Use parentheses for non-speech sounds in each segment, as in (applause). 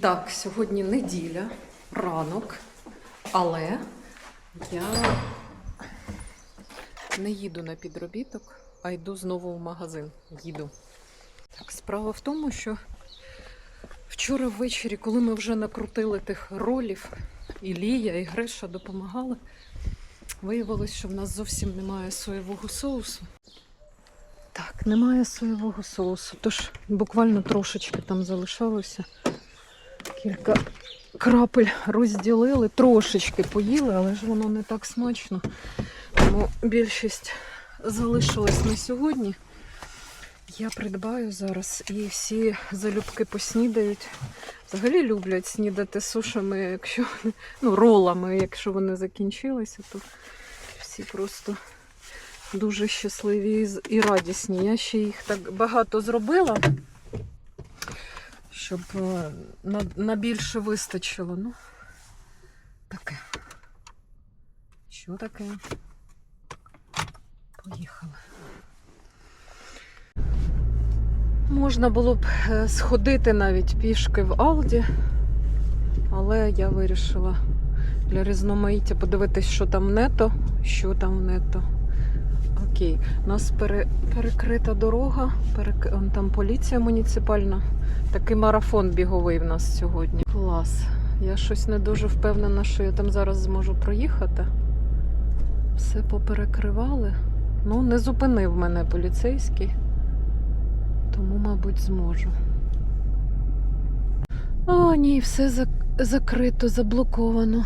Так, сьогодні неділя, ранок, але я не їду на підробіток, а йду знову в магазин. Їду. Так, справа в тому, що вчора ввечері, коли ми вже накрутили тих ролів, і Лія, і Гриша допомагали, виявилось, що в нас зовсім немає соєвого соусу. Так, немає соєвого соусу, тож буквально трошечки там залишалося. Кілька крапель розділили, трошечки поїли, але ж воно не так смачно. Тому більшість залишилась на сьогодні. Я придбаю зараз і всі залюбки поснідають. Взагалі люблять снідати сушами, якщо ну, ролами, якщо вони закінчилися, то всі просто дуже щасливі і радісні. Я ще їх так багато зробила, щоб е, на, на більше вистачило. Ну, таке. Що таке? Поїхали. Можна було б е, сходити навіть пішки в Алді, але я вирішила для різноманіття подивитись, що там нето, що там нето. Окей, у нас пере, перекрита дорога, перек... там поліція муніципальна. Такий марафон біговий в нас сьогодні. Клас. Я щось не дуже впевнена, що я там зараз зможу проїхати. Все поперекривали. Ну, не зупинив мене поліцейський, тому, мабуть, зможу. О, ні, все зак- закрито, заблоковано.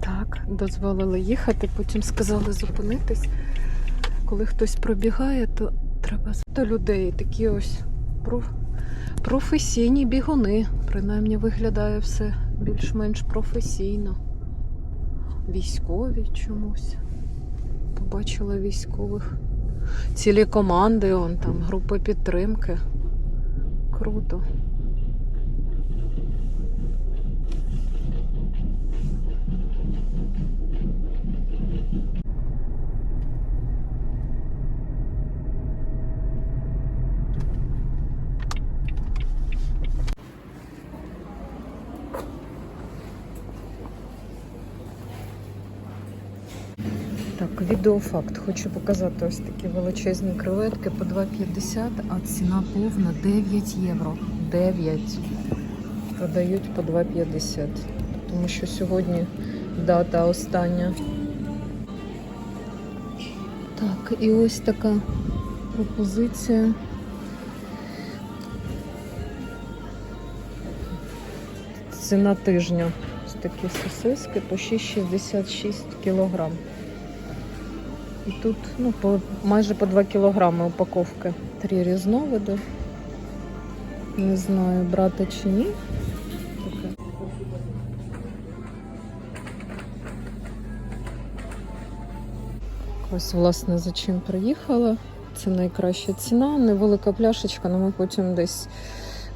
Так, дозволили їхати, потім сказали зупинитись коли хтось пробігає, то треба до людей такі ось професійні бігуни. Принаймні виглядає все більш-менш професійно. Військові чомусь. Побачила військових. Цілі команди, он там, групи підтримки. Круто. Так, відеофакт. Хочу показати ось такі величезні креветки по 2,50, а ціна повна 9 євро. 9. Продають по 2,50. Тому що сьогодні дата остання. Так, і ось така пропозиція. Ціна тижня. Ось такі сосиски по 6,66 кілограм. І тут ну, по, майже по 2 кілограми упаковки. Три різновиди. Не знаю, брати чи ні. Ось, власне, за чим приїхала. Це найкраща ціна. Невелика пляшечка, але ми потім десь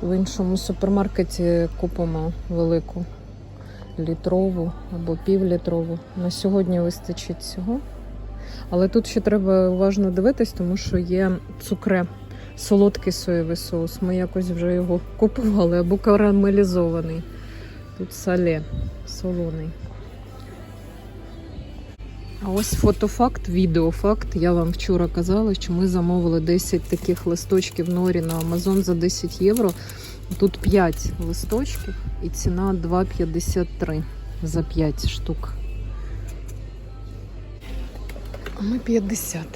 в іншому супермаркеті купимо велику літрову або півлітрову. На сьогодні вистачить цього. Але тут ще треба уважно дивитись, тому що є цукре, солодкий соєвий соус. Ми якось вже його купували або карамелізований. Тут сале, солоний. А ось фотофакт, відеофакт. Я вам вчора казала, що ми замовили 10 таких листочків норі на Амазон за 10 євро. Тут 5 листочків і ціна 2,53 за 5 штук. А ми 50.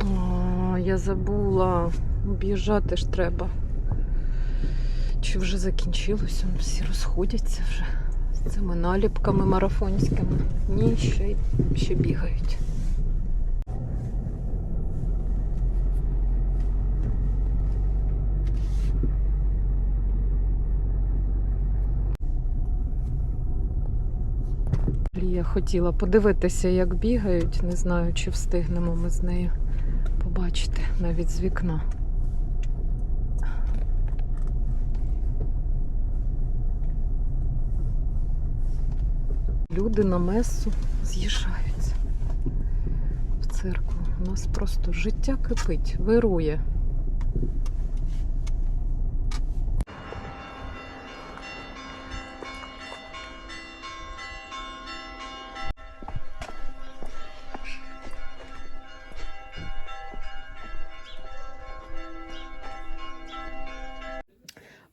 О, я забула. Об'їжджати ж треба. Чи вже закінчилось? Всі розходяться вже з цими наліпками марафонськими. Ні, ще, ще бігають. Хотіла подивитися, як бігають. Не знаю, чи встигнемо ми з нею побачити навіть з вікна. Люди на месу з'їжджаються. В церкву. У нас просто життя кипить, вирує.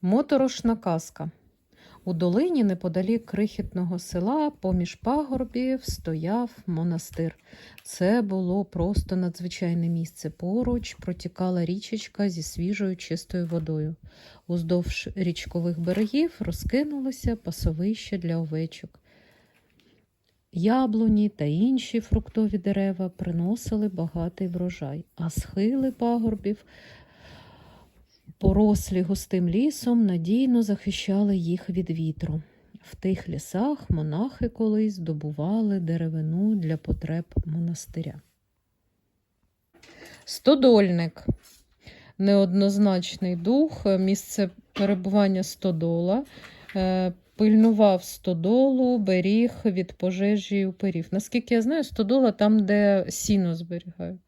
Моторошна казка. У долині неподалік крихітного села, поміж пагорбів, стояв монастир. Це було просто надзвичайне місце. Поруч протікала річечка зі свіжою чистою водою. Уздовж річкових берегів розкинулося пасовище для овечок. Яблуні та інші фруктові дерева приносили багатий врожай, а схили пагорбів порослі густим лісом, надійно захищали їх від вітру. В тих лісах монахи колись добували деревину для потреб монастиря. Стодольник неоднозначний дух, місце перебування стодола. Е, Пильнував стодолу, беріг від пожежі уперів. Наскільки я знаю, стодола там, де сіно зберігають.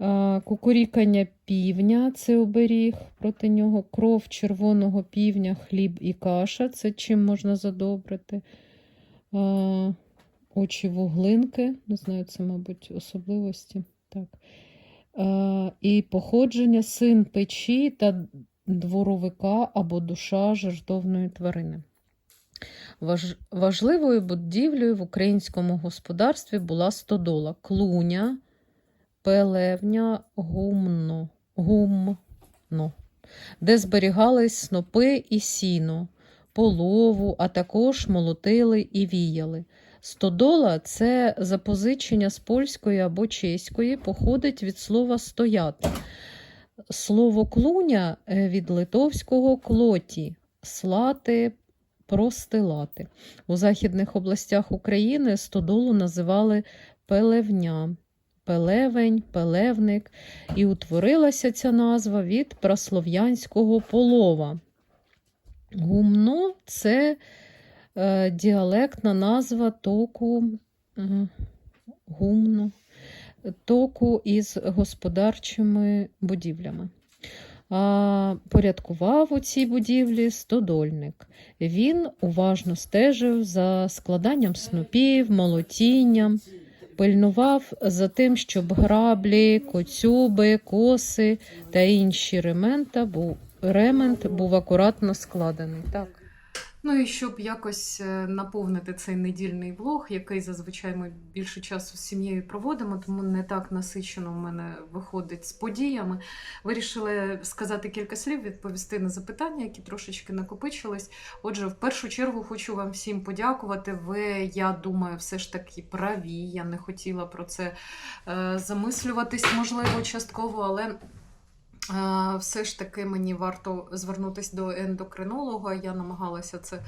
А, Кукурікання півня це оберіг проти нього, кров червоного півня, хліб і каша це чим можна задобрити. Очі вуглинки, не знаю, це, мабуть, особливості. Так. І походження син печі та дворовика або душа жертовної тварини. Важ... Важливою будівлею в українському господарстві була стодола, клуня, пелевня, гумно, гумно, де зберігались снопи і сіно, полову, а також молотили і віяли. Стодола це запозичення з польської або чеської, походить від слова стояти. Слово клуня від литовського клоті, слати, простилати. У західних областях України стодолу називали пелевня, пелевень, пелевник, і утворилася ця назва від праслов'янського полова. Гумно це е, діалектна назва току е, гумно, току із господарчими будівлями. А, порядкував у цій будівлі стодольник. Він уважно стежив за складанням снопів, молотінням, пильнував за тим, щоб граблі, коцюби, коси та інші ремента ремент був акуратно складений. Так. Ну і щоб якось е, наповнити цей недільний влог, який зазвичай ми більше часу з сім'єю проводимо, тому не так насичено в мене виходить з подіями. Вирішили сказати кілька слів, відповісти на запитання, які трошечки накопичились. Отже, в першу чергу хочу вам всім подякувати. Ви, я думаю, все ж таки праві. Я не хотіла про це е, замислюватись, можливо, частково, але. Все ж таки мені варто звернутися до ендокринолога. Я намагалася це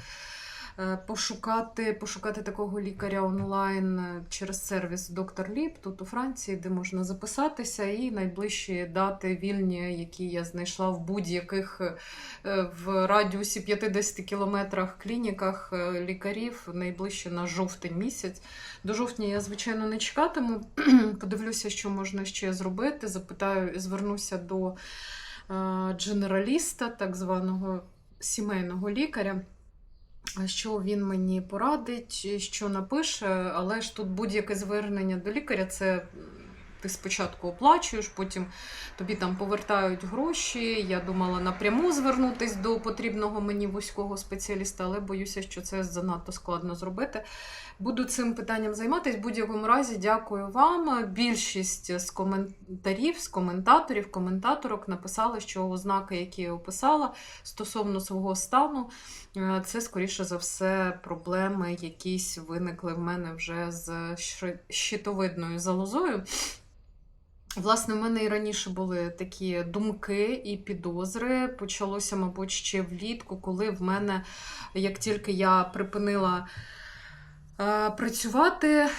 пошукати, пошукати такого лікаря онлайн е, через сервіс Доктор Ліп тут у Франції, де можна записатися, і найближчі дати вільні, які я знайшла в будь-яких е, в радіусі 50 кілометрах клініках е, лікарів, найближче на жовтень місяць. До жовтня я, звичайно, не чекатиму. (clears throat) Подивлюся, що можна ще зробити. Запитаю, звернуся до е, дженераліста, так званого сімейного лікаря. Що він мені порадить, що напише, але ж тут будь-яке звернення до лікаря це ти спочатку оплачуєш, потім тобі там повертають гроші. Я думала напряму звернутися до потрібного мені вузького спеціаліста, але боюся, що це занадто складно зробити. Буду цим питанням займатися. В будь-якому разі, дякую вам. Більшість з коментарів, з коментаторів, коментаторок написали, що ознаки, які я описала стосовно свого стану, е, це, скоріше за все, проблеми якісь виникли в мене вже з щитовидною залозою. Власне, в мене і раніше були такі думки і підозри. Почалося, мабуть, ще влітку, коли в мене, як тільки я припинила е, працювати, е,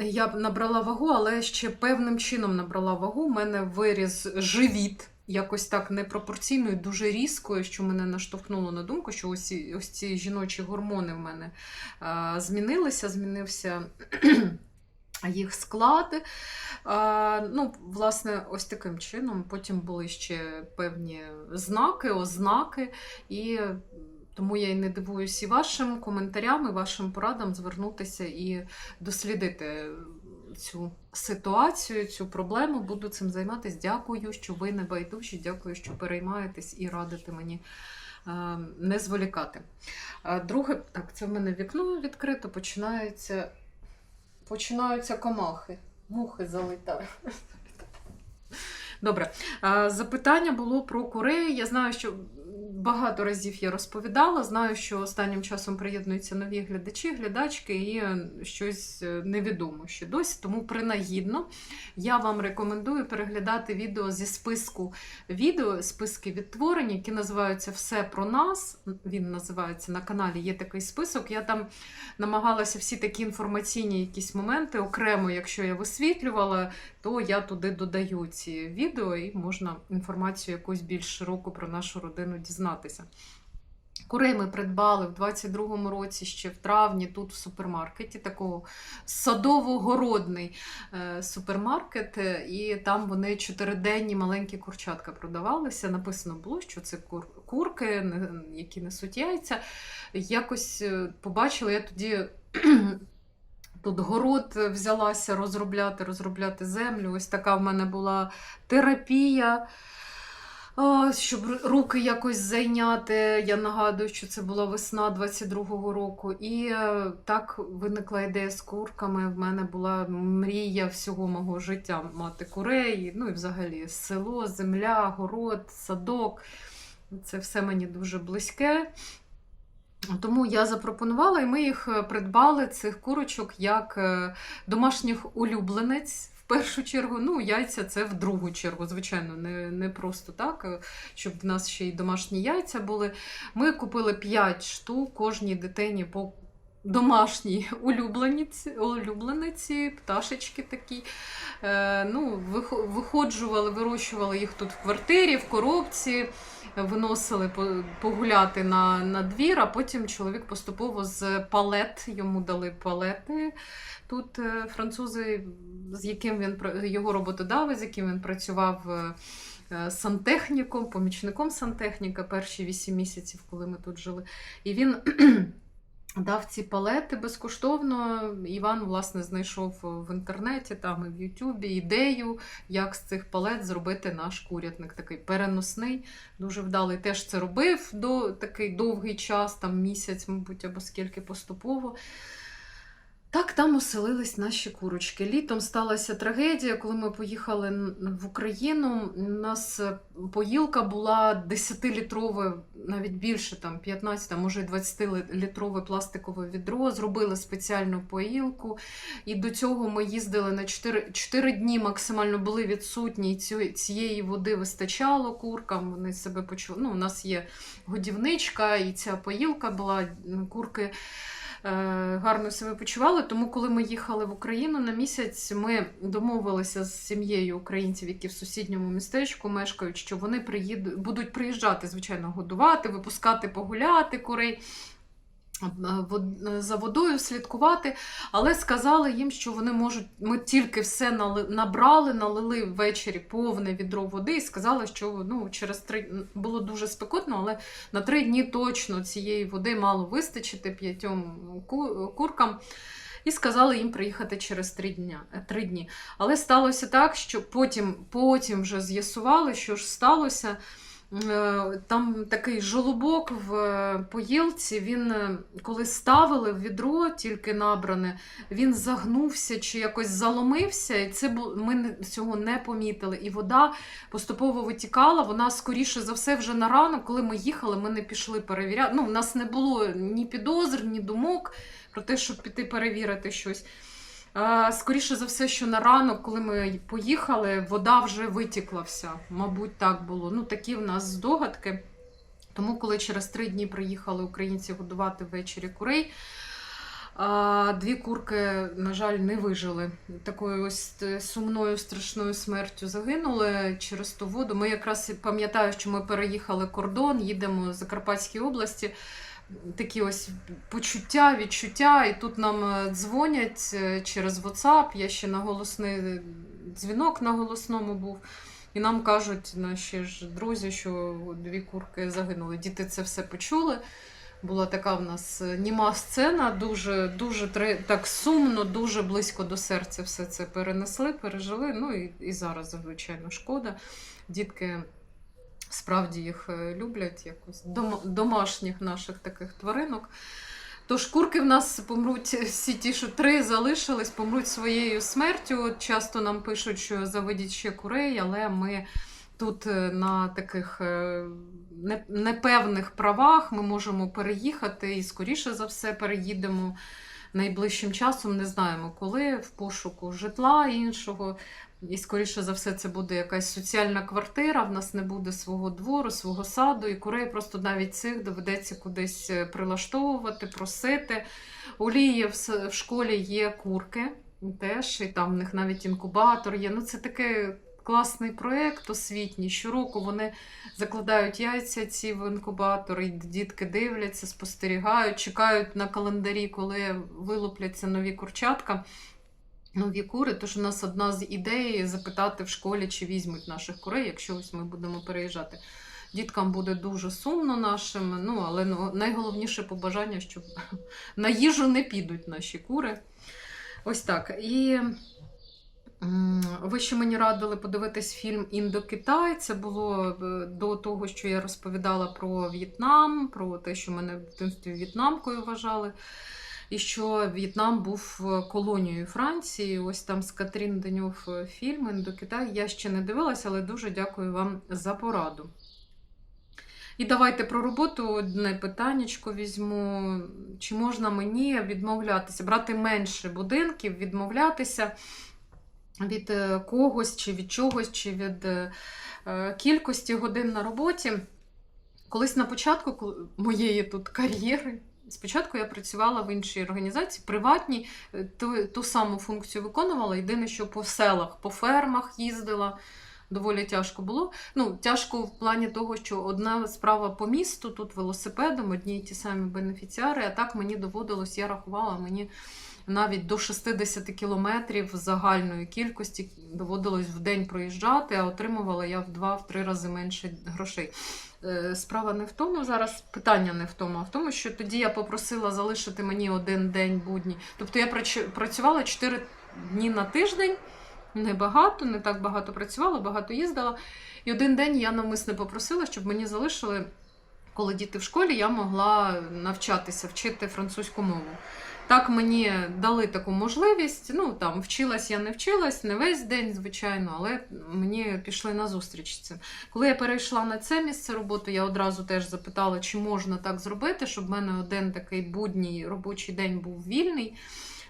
я набрала вагу, але ще певним чином набрала вагу. У мене виріс живіт. Якось так непропорційно і дуже різко, що мене наштовхнуло на думку, що ось ось ці жіночі гормони в мене е, змінилися, змінився їх склад. Ну, власне, ось таким чином. Потім були ще певні знаки, ознаки, і тому я і не дивуюсь і вашим коментарям, і вашим порадам звернутися і дослідити цю ситуацію, цю проблему. Буду цим займатися. Дякую, що ви не байдужі, дякую, що переймаєтесь і радите мені. е, Не зволікати. Друге, так, це в мене вікно відкрито, починаються, починаються комахи. Мухи залітають. Добре. Запитання було про Корею. Я знаю, що багато разів я розповідала. Знаю, що останнім часом приєднуються нові глядачі, глядачки, і щось е, невідомо ще досі. Тому принагідно я вам рекомендую переглядати відео зі списку відео, списки відтворень, які називаються Все про нас. Він називається на каналі. Є такий список. Я там намагалася всі такі інформаційні якісь моменти окремо, якщо я висвітлювала, то я туди додаю ці відео і можна інформацію якусь більш широку про нашу родину дізнатися. Курей ми придбали в 22-му році, ще в травні, тут в супермаркеті, такого садово-городний е, супермаркет, е, і там вони чотириденні маленькі курчатка продавалися. Написано було, що це кур- курки, які несуть яйця. Якось е, побачила я тоді. Тут город взялася розробляти, розробляти землю. Ось така в мене була терапія, щоб руки якось зайняти. Я нагадую, що це була весна 22-го року. І е, так виникла ідея з курками. В мене була мрія всього мого життя мати курей, ну і взагалі село, земля, город, садок. Це все мені дуже близьке. Тому я запропонувала, і ми їх е, придбали, цих курочок, як е, домашніх улюбленець. В першу чергу, ну, яйця це в другу чергу, звичайно, не, не просто так, е, щоб в нас ще й домашні яйця були. Ми купили 5 штук кожній дитині по домашній (laughs) улюблениці, пташечки такі. Е, ну, виходжували, вирощували їх тут в квартирі, в коробці виносили погуляти на, на двір, а потім чоловік поступово з палет, йому дали палети. Тут е, французи, з яким він його роботодавець, з яким він працював е, сантехніком, помічником сантехніка перші вісім місяців, коли ми тут жили. І він дав ці палети безкоштовно. Іван, власне, знайшов в інтернеті, там і в Ютубі ідею, як з цих палет зробити наш курятник такий переносний, дуже вдалий. Теж це робив до такий довгий час, там місяць, мабуть, або скільки поступово. Так там оселились наші курочки. Літом сталася трагедія, коли ми поїхали в Україну. У нас е, поїлка була 10-літрове, навіть більше, там 15, а може 20-літрове пластикове відро. Зробили спеціальну поїлку. І до цього ми їздили на 4, 4 дні максимально були відсутні. Цієї води вистачало куркам. Вони себе почули. Ну, у нас є годівничка, і ця поїлка була курки гарно себе почували. Тому, коли ми їхали в Україну на місяць, ми домовилися з сім'єю українців, які в сусідньому містечку мешкають, що вони приїдуть, будуть приїжджати, звичайно, годувати, випускати погуляти курей. Е, вод- За водою слідкувати, але сказали їм, що вони можуть. Ми тільки все набрали, налили ввечері повне відро води і сказали, що ну, через три було дуже спекотно, але на три дні точно цієї води мало вистачити п'ятьом куркам. І сказали їм приїхати через три, дня, е, три дні. Але сталося так, що потім, потім вже з'ясували, що ж сталося. Е, Там такий жолобок в е, поїлці, він е, коли ставили в відро, тільки набране, він загнувся чи якось заломився, і це ми цього не помітили. І вода поступово витікала. Вона скоріше за все вже на ранок, коли ми їхали, ми не пішли перевіряти. Ну, у нас не було ні підозр, ні думок про те, щоб піти перевірити щось. Скоріше за все, що на ранок, коли ми поїхали, вода вже витікла вся. Мабуть, так було. Ну, такі в нас здогадки. Тому, коли через три дні приїхали українці годувати ввечері курей, дві курки, на жаль, не вижили. Такою ось е, сумною, страшною смертю загинули через ту воду. Ми якраз пам'ятаю, що ми переїхали кордон, їдемо з Закарпатської області. Такі ось почуття, відчуття. І тут нам е, дзвонять е, через WhatsApp. Я ще на голосний дзвінок на голосному був. І нам кажуть наші ж друзі, що дві курки загинули. Діти це все почули. Була така в нас е, німа сцена, дуже, дуже так сумно, дуже близько до серця все це перенесли, пережили. Ну і, і зараз, звичайно, шкода. Дітки справді їх е, люблять, якось дом- домашніх наших таких тваринок. Тож курки в нас помруть всі ті, що три залишились, помруть своєю смертю. Часто нам пишуть, що заведіть ще курей, але ми тут е, на таких е, непевних правах ми можемо переїхати і, скоріше за все, переїдемо найближчим часом. Не знаємо коли, в пошуку житла іншого. І, скоріше за все, це буде якась соціальна квартира. В нас не буде свого двору, свого саду, і курей просто навіть цих доведеться кудись е, прилаштовувати, просити. У Лії в школі є курки теж, і там в них навіть інкубатор є. Ну, це такий класний проєкт освітній. Щороку вони закладають яйця ці в інкубатор, і дітки дивляться, спостерігають, чекають на календарі, коли вилупляться нові курчатка. Нові кури, тож у нас одна з ідей запитати в школі, чи візьмуть наших курей, якщо ось ми будемо переїжджати. Діткам буде дуже сумно нашим, ну але ну, найголовніше побажання, щоб (laughs) на їжу не підуть наші кури. Ось так. І ви ще мені радили подивитись фільм Індокитай. Це було е, до того, що я розповідала про В'єтнам, про те, що мене в дитинстві в'єтнамкою вважали. І що В'єтнам був е, колонією Франції. Ось там з Катрін Деньов е, фільм Індокитай. Я ще не дивилася, але дуже дякую вам за пораду. І давайте про роботу одне питаннячко візьму. Чи можна мені відмовлятися, брати менше будинків, відмовлятися від е, когось, чи від чогось, чи від кількості годин на роботі? Колись на початку моєї тут кар'єри. Спочатку я працювала в іншій організації, приватній, е, ту, ту саму функцію виконувала. Єдине, що по селах, по фермах їздила. Доволі тяжко було. Ну, тяжко в плані того, що одна справа по місту, тут велосипедом, одні й ті самі бенефіціари, а так мені доводилось, я рахувала, мені навіть до 60 кілометрів загальної кількості доводилось в день проїжджати, а отримувала я в два-три рази менше грошей. Е, Справа не в тому зараз, питання не в тому, а в тому, що тоді я попросила залишити мені один день будні. Тобто я працювала 4 дні на тиждень, небагато, не так багато працювала, багато їздила. І один день я навмисне попросила, щоб мені залишили, коли діти в школі, я могла навчатися, вчити французьку мову. Так мені дали таку можливість. Ну там вчилась я не вчилась, не весь день, звичайно, але мені пішли на зустріч цим. Коли я перейшла на це місце роботи, я одразу теж запитала, чи можна так зробити, щоб в мене один такий будній робочий день був вільний.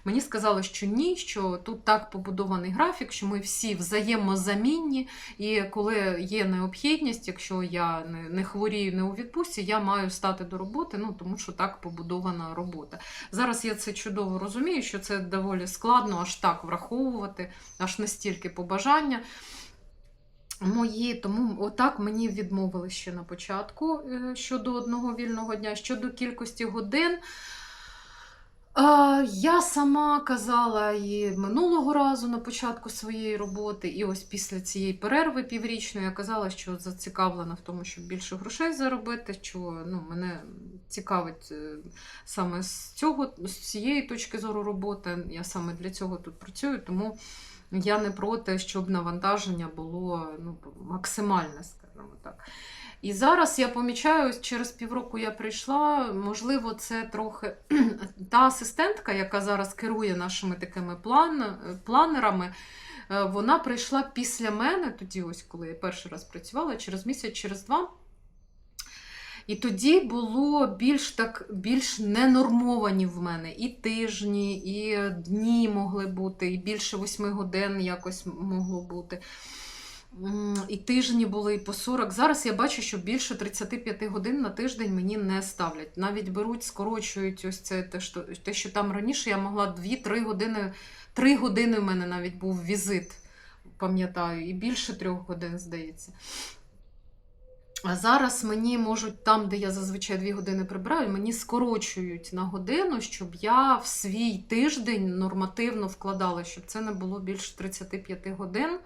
Мені сказали, що ні, що тут так побудований графік, що ми всі взаємозамінні, і коли є необхідність, якщо я не, хворію, не у відпустці, я маю стати до роботи, ну тому що так побудована робота. Зараз я це чудово розумію, що це доволі складно аж так враховувати, аж настільки побажання. Мої, тому отак мені відмовили ще на початку е, щодо одного вільного дня, щодо кількості годин. Я сама казала і минулого разу на початку своєї роботи, і ось після цієї перерви піврічної я казала, що зацікавлена в тому, щоб більше грошей заробити, що ну, мене цікавить е, саме з цього, з цієї точки зору роботи. Я саме для цього тут працюю, тому я не проти, щоб навантаження було ну, максимальне, скажімо так. І зараз я помічаю, через півроку я прийшла. Можливо, це трохи (clears throat) та асистентка, яка зараз керує нашими такими план, планерами. е, Вона прийшла після мене, тоді, ось коли я перший раз працювала, через місяць, через два. І тоді було більш так більш ненормовані в мене і тижні, і дні могли бути, і більше восьми годин якось могло бути. І тижні були і по 40. Зараз я бачу, що більше 35 годин на тиждень мені не ставлять. Навіть беруть, скорочують ось це те, що, те, що там раніше я могла 2-3 години, 3 години в мене навіть був візит, пам'ятаю, і більше трьох годин, здається. А зараз мені можуть там, де я зазвичай дві години прибираю, мені скорочують на годину, щоб я в свій тиждень нормативно вкладала, щоб це не було більше 35 годин.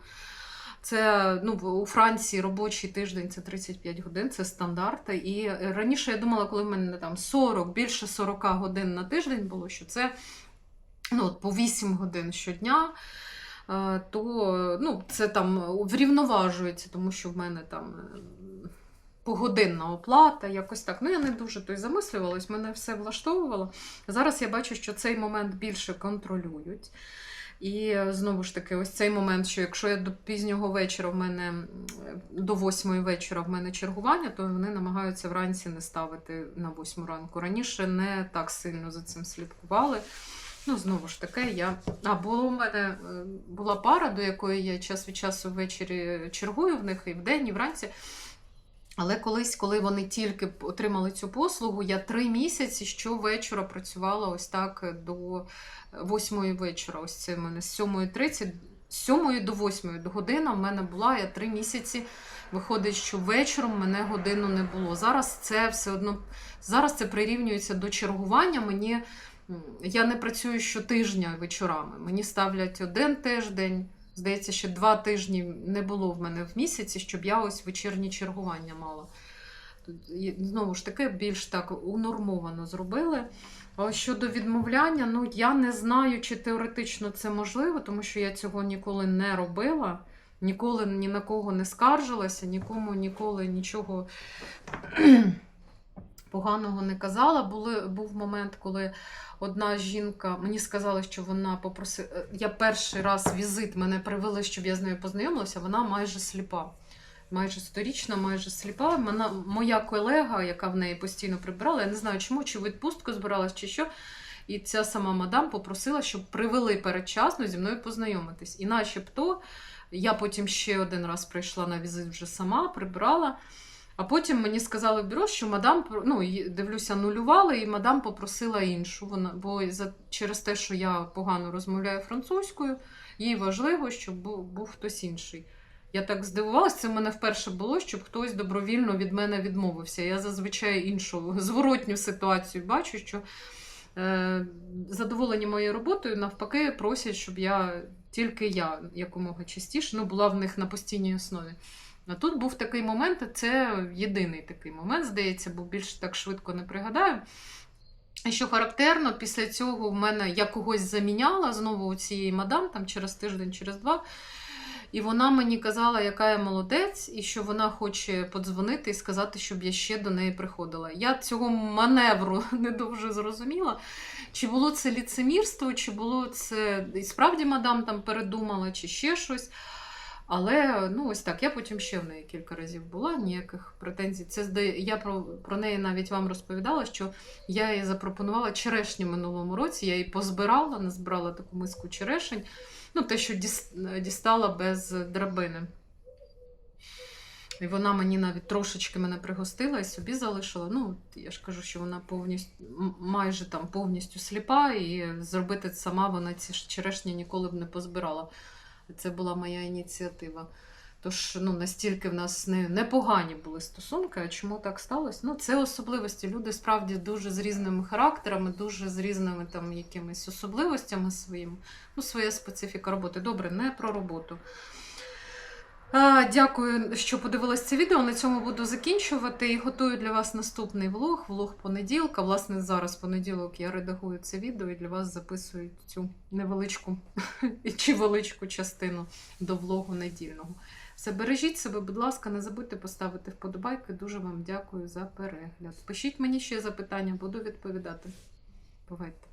Це ну, у Франції робочий тиждень це 35 годин, це стандарт. І раніше я думала, коли в мене там 40, більше 40 годин на тиждень було, що це ну, по 8 годин щодня. е, То ну, це там врівноважується, тому що в мене там е, погодинна оплата, якось так. Ну, я не дуже то й замислювалась, мене все влаштовувало. Зараз я бачу, що цей момент більше контролюють. І е, знову ж таки, ось цей момент, що якщо я до пізнього вечора в мене до восьмої вечора в мене чергування, то вони намагаються вранці не ставити на восьму ранку. Раніше не так сильно за цим слідкували. Ну, знову ж таки, я. А було в мене е, була пара, до якої я час від часу ввечері чергую в них і вдень, і вранці. Але колись, коли вони тільки отримали цю послугу, я три місяці щовечора працювала ось так до восьмої вечора. Ось це в мене з 7.30, з 7 до 8 до година в мене була, я три місяці. Виходить, що вечором мене годину не було. Зараз це все одно зараз це прирівнюється до чергування. Мені я не працюю щотижня вечорами. Мені ставлять один тиждень. Здається, ще два тижні не було в мене в місяці, щоб я ось вечірні чергування мала. Знову ж таки, більш так унормовано зробили. А щодо відмовляння, ну я не знаю, чи теоретично це можливо, тому що я цього ніколи не робила, ніколи ні на кого не скаржилася, нікому ніколи нічого поганого не казала. Були, був момент, коли одна жінка мені сказала, що вона попросила. Я перший раз візит мене привели, щоб я з нею познайомилася. Вона майже сліпа. Майже сторічна, майже сліпа. Вона, моя колега, яка в неї постійно прибирала, я не знаю чому, чи відпустку збиралась, чи що. І ця сама мадам попросила, щоб привели передчасно зі мною познайомитись. І начебто я потім ще один раз прийшла на візит вже сама, прибирала. А потім мені сказали в бюро, що мадам, ну, дивлюся, нулювали, і мадам попросила іншу. Вона, бо за, через те, що я погано розмовляю французькою, їй важливо, щоб був, був хтось інший. Я так здивувалася, це в мене вперше було, щоб хтось добровільно від мене відмовився. Я зазвичай іншу (laughs) зворотню ситуацію бачу, що е, задоволені моєю роботою, навпаки, просять, щоб я тільки я якомога частіше ну, була в них на постійній основі. А тут був такий момент, це єдиний такий момент, здається, бо більше так швидко не пригадаю. І що характерно, після цього в мене я когось заміняла знову у цієї мадам, там через тиждень, через два. І вона мені казала, яка я молодець, і що вона хоче подзвонити і сказати, щоб я ще до неї приходила. Я цього маневру (laughs) не дуже зрозуміла. Чи було це ліцемірство, чи було це і справді мадам там передумала, чи ще щось. Але ну ось так, я потім ще в неї кілька разів була, ніяких претензій. Це. Я про, про неї навіть вам розповідала, що я їй запропонувала черешню минулому році. Я її позбирала, назбирала таку миску черешень. Ну, те, що дістала без драбини. І вона мені навіть трошечки мене пригостила і собі залишила. Ну, я ж кажу, що вона повністю майже там повністю сліпа, і зробити сама вона ці черешні ніколи б не позбирала. Це була моя ініціатива. Тож ну, настільки в нас не, непогані були стосунки. А чому так сталося? Ну, це особливості. Люди справді дуже з різними характерами, дуже з різними там якимись особливостями своїми. Ну, своя специфіка роботи. Добре, не про роботу. Дякую, що подивились це відео. На цьому буду закінчувати і готую для вас наступний влог, влог понеділка. Власне, зараз понеділок я редагую це відео і для вас записую цю невеличку (laughs) чи величку частину до влогу недільного. Все, бережіть себе, будь ласка, не забудьте поставити вподобайки. Дуже вам дякую за перегляд. Пишіть мені ще запитання, буду відповідати. Бувайте.